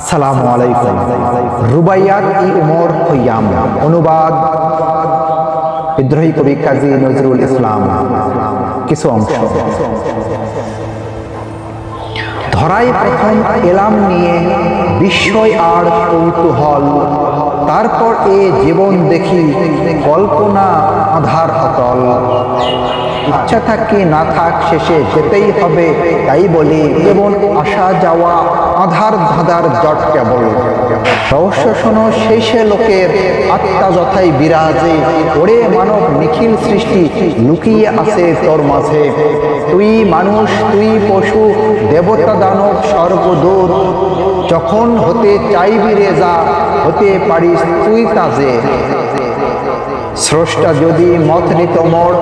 আসসালামু আলাইকুম। রুবাইয়াত ই উমর খৈয়াম অনুবাদ বিদ্রোহী কবি কাজী নজরুল ইসলাম। কিছু অংশ। ধরাই প্রথম এলাম নিয়ে বিস্ময় আর কৌতূহল। তারপর এ জীবন দেখি কল্পনা আধার অতল ইচ্ছা থাকি, না থাক, শেষে যেতেই হবে, তাই বলি। যেমন আসা যাওয়া, আধার ধাঁধার জট কেবল। রহস্য শোনো, শেষে লোকের আত্মা যথাই বিরাজে। ওরে মানব, নিখিল সৃষ্টি, লুকিয়ে আছে তোর মাঝে। তুই মানুষ, তুই পশু, দেবতা দানব সর্বদূর যখন হতে চাইবি রে যা হতে পারিস তুই কাজে স্রষ্টা যদি মত নিত মোর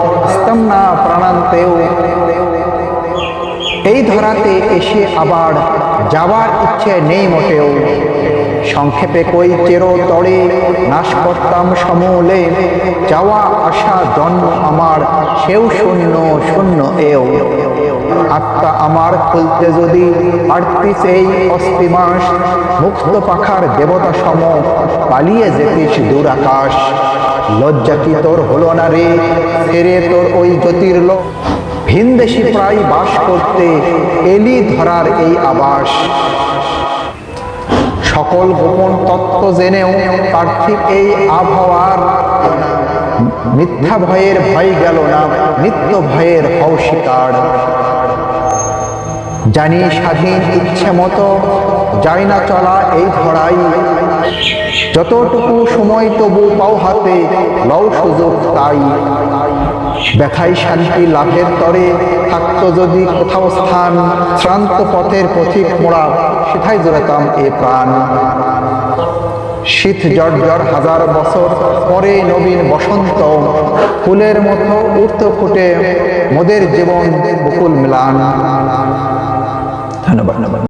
না প্রাণান্তেও। এই ধরাতে এসে আবার যাওয়ার ইচ্ছে নেই মোটেও। সংক্ষেপে কই চেরো তরে নাশ করতাম সমূলে। যাওয়া আসা জন্ম আমার, সেও শূন্য শূন্য এও। আত্মা আমার খুলতে যদি পারতিস এই অস্থিমাস মুক্ত পাখার দেবতা সম পালিয়ে যেতিস দূর আকাশ লজ্জা কি তোর হলো না রে? ফেরে তোর ওই জ্যোতির্লোক ভিনদেশি প্রায় বাস করতে এলি ধরার এই আবাস। সকল গোপন তত্ত্ব জেনেও পার্থিব এই আবহাওয়ার মিথ্যা ভয়ের ভয় গেল না, নিত্য ভয়ের হও শিকার জানি স্বাধীন ইচ্ছে মতো যায় না চলা এই ধরাই। যতটুকু সময় তবু পাও হাতে, লও সুযোগ তাই। ব্যথাই শান্তি লাভের তরে থাকতো যদি কোথাও স্থান, শ্রান্ত পথের পথিক মোড়া, সেথায় জোড়াতাম এ প্রাণ। শীত জট জট হাজার বছর পরে নবীন বসন্ত, ফুলের মতো উঠতে ফুটে মোদের জীবন বকুল মিলান। ধন্যবাদ।